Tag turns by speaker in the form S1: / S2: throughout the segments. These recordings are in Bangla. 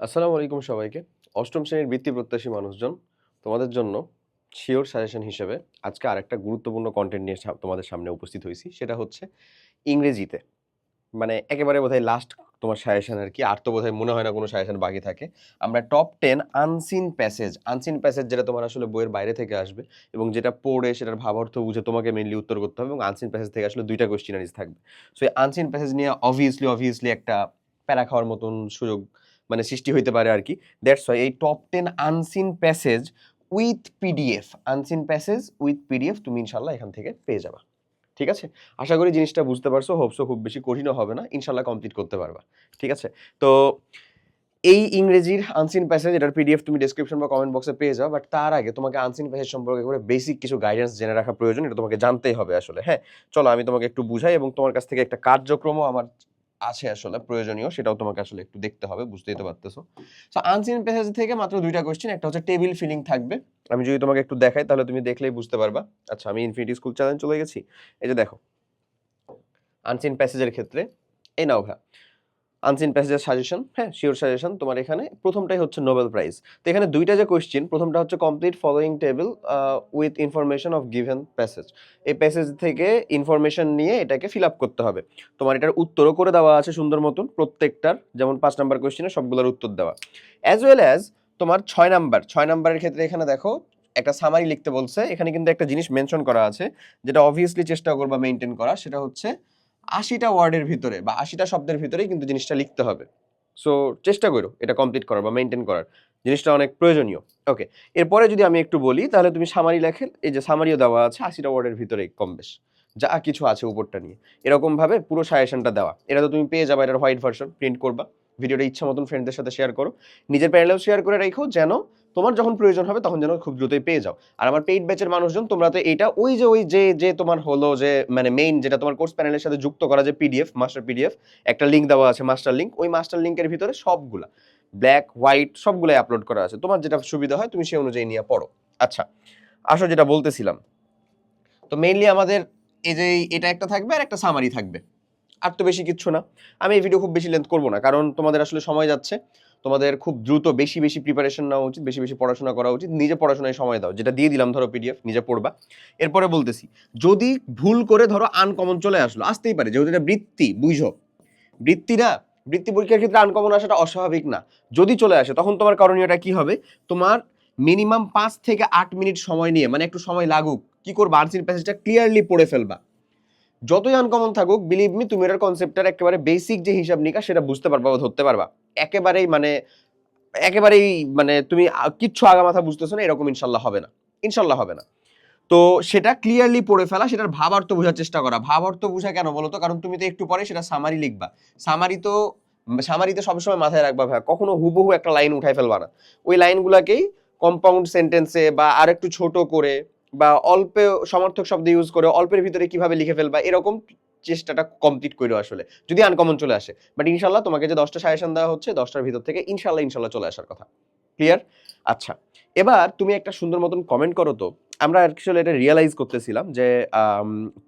S1: আসসালামু আলাইকুম সবাইকে। অষ্টম শ্রেণির বৃত্তি প্রত্যাশী মানুষজন, তোমাদের জন্য শিওর সাজেশন হিসেবে আজকে আরেকটা গুরুত্বপূর্ণ কন্টেন্ট নিয়ে তোমাদের সামনে উপস্থিত হয়েছি। সেটা হচ্ছে ইংরেজিতে। মানে একেবারে বোধহয় লাস্ট তোমার সাজেশন আর কি, আর তো বোধহয় মনে হয় না কোনো সাজেশন বাকি থাকে। আমরা top ten unseen passage unseen passage যেটা তোমার আসলে বইয়ের বাইরে থেকে আসবে এবং যেটা পড়ে সেটার ভাবার্থ বুঝে তোমাকে মেনলি উত্তর করতে হবে এবং আনসিন প্যাসেজ থেকে আসলে দুইটা কোয়েশ্চেনারিজ থাকবে। সো এই আনসিন প্যাসেজ নিয়ে অবভিয়াসলি অবভিয়াসলি একটা প্যারা খাওয়ার মতন সুযোগ মানে সৃষ্টি হইতে পারে আর কি দ্যাটস ওয়াই এই top ten unseen passage with PDF unseen passage with PDF তুমি ইনশাল্লাহ এখান থেকে পেয়ে যাবা। ঠিক আছে? আশা করি জিনিসটা বুঝতে পারছ হোপসো খুব বেশি কঠিনও হবে না, ইনশাল্লাহ কমপ্লিট করতে পারবা। ঠিক আছে? তো এই ইংরেজির আনসিন প্যাসেজ এটার পিডিএফ তুমি ডেসক্রিপশন বা কমেন্ট বক্সে পেয়ে যাও বাট তার আগে তোমাকে আনসিন প্যাসেজ সম্পর্কে করে বেসিক কিছু গাইডেন্স জেনে রাখা প্রয়োজন, এটা তোমাকে জানতেই হবে আসলে। হ্যাঁ? চলো আমি তোমাকে একটু বুঝাই এবং তোমার কাছ থেকে একটা কার্যক্রমও আমার আছে আসলে, প্রয়োজনীয়, সেটাও তোমাকে আসলে একটু দেখতে হবে, বুঝতেই তো পারতেছো। সো আনসিন প্যাসেজ থেকে মাত্র দুইটা কোয়েশ্চেন একটা হচ্ছে টেবিল ফিলিং থাকবে। আমি যদি তোমাকে একটু দেখাই, তাহলে তুমি দেখলেই বুঝতে পারবা। আচ্ছা আমি ইনফিনিটি স্কুল চ্যালেঞ্জ চলে গেছি। এই যে দেখো আনসিন প্যাসেজের ক্ষেত্রে, এই নাও ভাই আনসিন প্যাসেজের সাজেশন হ্যাঁ শিওর সাজেশন তোমার এখানে। প্রথমটাই হচ্ছে নোবেল প্রাইজ তো এখানে দুইটা যে কোয়েশ্চেন প্রথমটা হচ্ছে complete following table with information of given passage এই প্যাসেজ থেকে ইনফরমেশন নিয়ে এটাকে ফিল আপ করতে হবে। তোমার এটার উত্তরও করে দেওয়া আছে সুন্দর মতন, প্রত্যেকটার, যেমন পাঁচ নাম্বার কোয়েশ্চেনে সবগুলোর উত্তর দেওয়া। অ্যাজ ওয়েল অ্যাজ তোমার ছয় নাম্বার ছয় নাম্বারের ক্ষেত্রে এখানে দেখো, একটা সামারি লিখতে বলছে। এখানে কিন্তু একটা জিনিস মেনশন করা আছে, যেটা অবভিয়াসলি চেষ্টা করবা মেনটেন করা, সেটা হচ্ছে আশিটা ওয়ার্ডের ভিতরে বা আশিটা শব্দের ভিতরেই কিন্তু জিনিসটা লিখতে হবে। সো চেষ্টা করো এটা কমপ্লিট করার বা মেনটেন করার। জিনিসটা অনেক প্রয়োজনীয়। ওকে এরপরে যদি আমি একটু বলি, তাহলে তুমি সামারি লেখে এই যে সামারিও দেওয়া আছে, আশিটা ওয়ার্ডের ভিতরে কম বেশ। যা কিছু আছে উপরটা নিয়ে। এরকমভাবে পুরো সাজেশনটা দেওয়া। এটা তো তুমি পেয়ে যাবে, এটার হোয়াইট ভার্সন প্রিন্ট করবা। ভিডিওটা ইচ্ছা মতন ফ্রেন্ডদের সাথে শেয়ার করো। নিজের প্যানেলেও শেয়ার করে রেখো, যেন তোমার যখন প্রয়োজন হবে তখন যেন খুব দ্রুতই পেয়ে যাও। আর আমার পেইড ব্যাচের মানুষজন, তোমরা তো এটা ওই যে ওই যে যে তোমার হলো যে মানে মেইন যেটা তোমার কোর্স প্যানেলের সাথে যুক্ত করা যে পিডিএফ মাস্টার পিডিএফ একটা লিঙ্ক দেওয়া আছে মাস্টার লিঙ্ক ওই মাস্টার লিঙ্কের ভিতরে সবগুলা ব্ল্যাক হোয়াইট সবগুলাই আপলোড করা আছে। তোমার যেটা সুবিধা হয় তুমি সেই অনুযায়ী নিয়ে পড়ো। আচ্ছা আসো যেটা বলতেছিলাম। তো মেইনলি আমাদের এই যে, এটা একটা থাকবে আর একটা সামারি থাকবে। আর তো বেশি কিচ্ছু না। আমি এই ভিডিও খুব বেশি লেন্থ করব না, কারণ তোমাদের আসলে সময় যাচ্ছে। তোমাদের খুব দ্রুত বেশি বেশি প্রিপারেশন নেওয়া উচিত, বেশি বেশি পড়াশোনা করা উচিত। নিজে পড়াশোনায় সময় দাও। যেটা দিয়ে দিলাম ধরো পিডিএফ নিজে পড়বা। এরপরে বলতেছি, যদি ভুল করে ধরো আনকমন চলে আসলো, আসতেই পারে। যেহেতু এটা বৃত্তি, বুঝো? বৃত্তি না, বৃত্তি পরীক্ষার ক্ষেত্রে আনকমন আসাটা অস্বাভাবিক না। যদি চলে আসে, তখন তোমার করণীয়টা কি হবে? তোমার মিনিমাম পাঁচ থেকে আট মিনিট সময় নিয়ে মানে একটু সময় লাগুক, কি করবা? আনসিন প্যাসেজটা ক্লিয়ারলি পড়ে ফেলবা। যতই আনকমন থাকুক বিলিভ মি তুমি এটার কনসেপ্টের একেবারে বেসিক যে হিসাব নিকা সেটা বুঝতে পারবা বা ধরতে পারবা। একেবারেই মানে একেবারেই মানে তুমি কিচ্ছু আগামাথা বুঝতেছো না, এরকম ইনশাল্লাহ হবে না। ইনশাল্লাহ হবে না। তো সেটা ক্লিয়ারলি পড়ে ফেলা, সেটার ভাবার্থ বোঝার চেষ্টা করা। ভাবার্থ বোঝা কেন বলো তো? কারণ তুমি তো একটু পরে সেটা সামারি লিখবা। সামারি তো সামারি তো সবসময় মাথায় রাখবা ভাই কখনো হুবহু একটা লাইন উঠাই ফেলবা না। ওই লাইনগুলোকেই কম্পাউন্ড সেন্টেন্সে বা আর একটু ছোট করে বা অল্প সমর্থক শব্দ ইউজ করে অল্পের ভিতরে কীভাবে লিখে ফেলবা, এরকম চেষ্টাটা কমপ্লিট করো আসলে। যদি আনকমন চলে আসে। বাট ইনশাল্লাহ তোমাকে যে দশটা সাজেশন দেওয়া হচ্ছে, দশটার ভিতর থেকে ইনশাল্লাহ ইনশাল্লাহ চলে আসার কথা। ক্লিয়ার আচ্ছা। এবার তুমি একটা সুন্দর মতন কমেন্ট করো তো। আমরা অ্যাকচুয়ালি এটা রিয়েলাইজ করতেছিলাম যে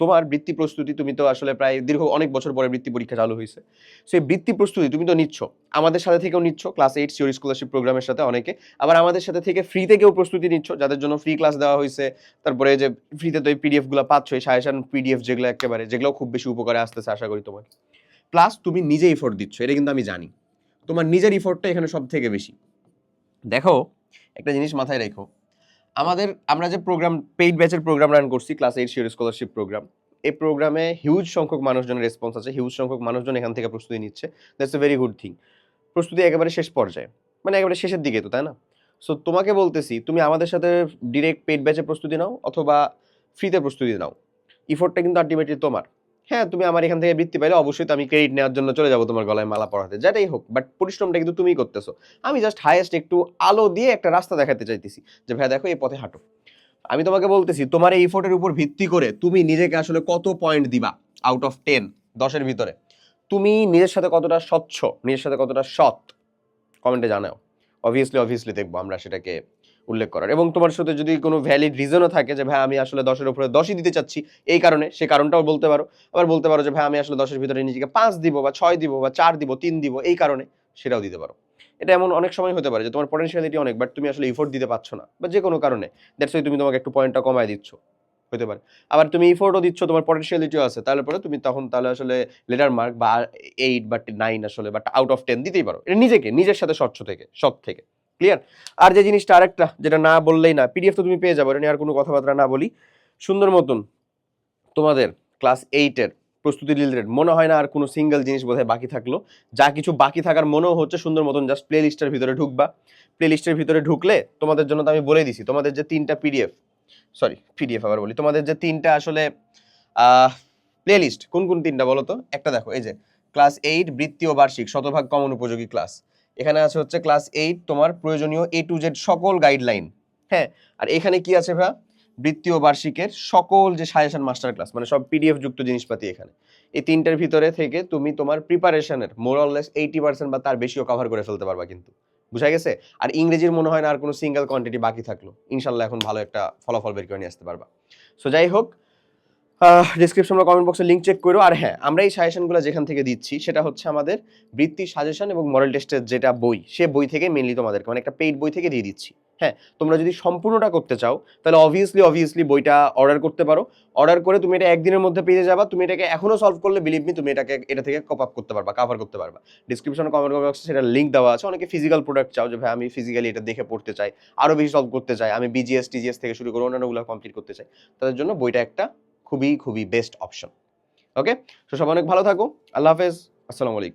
S1: তোমার বৃত্তি প্রস্তুতি তুমি তো আসলে প্রায় দীর্ঘ অনেক বছর পরে বৃত্তি পরীক্ষা চালু হয়েছে। সেই বৃত্তি প্রস্তুতি তুমি তো নিচ্ছ। আমাদের সাথে থেকেও নিচ্ছ ক্লাস এইট সিওর স্কলারশিপ প্রোগ্রামের সাথে অনেকে। আবার আমাদের সাথে থেকে ফ্রি থেকেও প্রস্তুতি নিচ্ছ, যাদের জন্য ফ্রি ক্লাস দেওয়া হয়েছে। তারপরে যে ফ্রিতে তো এই পিডিএফগুলো পাচ্ছ, এই সাজেশন পিডিএফ যেগুলো একেবারে যেগুলো খুব বেশি উপকারে আসতেছে আশা করি তোমার। প্লাস তুমি নিজে ইফোর্ট দিচ্ছ, এটা কিন্তু আমি জানি। তোমার নিজের ইফোর্টটা এখানে সব থেকে বেশি। দেখো, একটা জিনিস মাথায় রেখো। আমাদের, আমরা যে প্রোগ্রাম পেইড ব্যাচের প্রোগ্রাম রান করছি class eight sure scholarship programme এই প্রোগ্রামে হিউজ সংখ্যক মানুষজনের রেসপন্স আছে হিউজ সংখ্যক মানুষজন এখান থেকে প্রস্তুতি নিচ্ছে। That's a very good thing প্রস্তুতি একেবারে শেষ পর্যায়ে মানে একেবারে শেষের দিকে তো, তাই না? সো তোমাকে বলতেছি, তুমি আমাদের সাথে ডিরেক্ট পেইড ব্যাচে প্রস্তুতি নাও, অথবা ফ্রিতে প্রস্তুতি নাও। ইফোর্টটা কিন্তু আলটিমেটলি তোমার। হ্যাঁ তুমি আমার এখান থেকে বৃত্তি পাইলে অবশ্যই তো আমি ক্রেডিট নেওয়ার জন্য চলে যাব তোমার গলায় মালা পড়াতে যেটাই হোক বাট পরিশ্রমটা কিন্তু তুমি করতেছো। আমি জাস্ট হাইয়েস্ট একটু আলো দিয়ে একটা রাস্তা দেখাতে চাইতেছি যে ভাই দেখো এই পথে হাঁটো। আমি তোমাকে বলতেছি, তোমার এই ইফোর্টের উপর ভিত্তি করে তুমি নিজেকে আসলে কত পয়েন্ট দিবা আউট অফ টেন দশের ভিতরে? তুমি নিজের সাথে কতটা স্বচ্ছ, নিজের সাথে কতটা সৎ কমেন্টে জানাও। অবভিয়াসলি অবভিয়াসলি দেখব আমরা সেটাকে উল্লেখ করার। এবং তোমার সাথে যদি কোনো ভ্যালিড রিজনও থাকে যে, ভাই, আমি আসলে দশের উপরে দশই দিতে চাচ্ছি, এই কারণে, সে কারণটাও বলতে পারো। আবার বলতে পারো যে, ভাই, আমি আসলে দশের ভিতরে নিজেকে পাঁচ দিব বা ছয় দিব বা চার দিব, তিন দিব, এই কারণে সেটাও দিতে পারো। এটা এমন অনেক সময় হতে পারে যে, তোমার পটেনশিয়ালিটি অনেক বাট তুমি আসলে ইফোর্ট দিতে পারছ না। বা যে কোনো কারণে দ্যাটস ওই তুমি তোমাকে একটু পয়েন্টটা কমায় দিচ্ছ। হতে পারে। আবার তুমি ইফোর্টও দিচ্ছ, তোমার পটেনশিয়ালিটিও আছে, তাহলে পরে তুমি তখন তাহলে আসলে লেটার মার্ক বা এইট বা নাইন আসলে বাট আউট অফ টেন দিতেই পারো। এটা নিজেকে, নিজের সাথে স্বচ্ছ থেকে, সৎ থেকে। ক্লিয়ার আর যে জিনিসটা আরেকটা, যেটা না বললেই না পিডিএফ তো তুমি পেয়ে যাব এটা নিয়ে আর কোনো কথাবার্তা না বলি। সুন্দর মতন তোমাদের ক্লাস এইটের প্রস্তুতি রিলেটেড মনে হয় না আর কোনো সিঙ্গেল জিনিস বোধহয় বাকি থাকল। যা কিছু বাকি থাকার মনেও হচ্ছে, সুন্দর মতন জাস্ট প্লে লিস্টের ভিতরে ঢুকবা। প্লে লিস্টের ভিতরে ঢুকলে তোমাদের জন্য তো আমি বলে দিছি, তোমাদের যে তিনটা পিডিএফ সরি পিডিএফ আবার বলি, তোমাদের যে তিনটা আসলে প্লে লিস্ট কোন কোন তিনটা বলো তো? একটা দেখো, এই যে ক্লাস এইট বৃত্তি ও বার্ষিক, শতভাগ কমন উপযোগী ক্লাস এখানে আছে হচ্ছে ক্লাস এইট তোমার প্রয়োজনীয় এ টু জেড সকল গাইডলাইন হ্যাঁ আর এখানে কি আছে ভাই বৃত্তীয় বার্ষিকের সকল যে সাজেশন মাস্টার ক্লাস মানে সব পিডিএফ যুক্ত জিনিসপাতি এখানে। এই তিনটার ভিতরে থেকে তুমি তোমার প্রিপারেশনের মোরলেস এইটি পার্সেন্ট বা তার বেশিও কভার করে ফেলতে পারবা কিন্তু। বুঝা গেছে? আর ইংরেজির মনে হয় না আর কোনো সিঙ্গেল কোয়ান্টিটি বাকি থাকল। ইনশাল্লাহ এখন ভালো একটা ফলাফল বের করে নিয়ে আসতে পারবা। সো যাই হোক ডিসক্রিপশন বা কমেন্ট বক্সে লিঙ্ক চেক করো। আর হ্যাঁ আমরা এই সাজেশনগুলো যেখান থেকে দিচ্ছি, সেটা হচ্ছে আমাদের বৃত্তি সাজেশন এবং মডেল টেস্টের যেটা বই, সে বই থেকে মেনলি তোমাদেরকে মানে একটা পেইড বই থেকে দিয়ে দিচ্ছি। হ্যাঁ তোমরা যদি সম্পূর্ণটা করতে চাও, তাহলে অবভিয়াসলি অবভিয়াসলি বইটা অর্ডার করতে পারো। অর্ডার করে তুমি এটা একদিনের মধ্যে পেয়ে যাবা। তুমি এটাকে এখনও সলভ করলে বিলিভ মি তুমি এটাকে, এটা থেকে কপ আপ করতে পারবা কাভার করতে পারবা। ডিসক্রিপশন কমেন্ট বক্সে সেটা লিঙ্ক দেওয়া আছে। অনেকে ফিজিক্যাল প্রোডাক্ট চাও যে, ভাই, আমি ফিজিক্যালি এটা দেখে পড়তে চাই আরও বেশি সলভ করতে চাই, আমি বিজিএস টিজিএস থেকে শুরু করে অন্যান্যগুলো কমপ্লিট করতে চাই। তাদের জন্য বইটা একটা খুবই খুবই বেস্ট অপশন ওকে তো সব অনেক ভালো থাকো। আল্লাহ হাফেজ। আসসালামু আলাইকুম।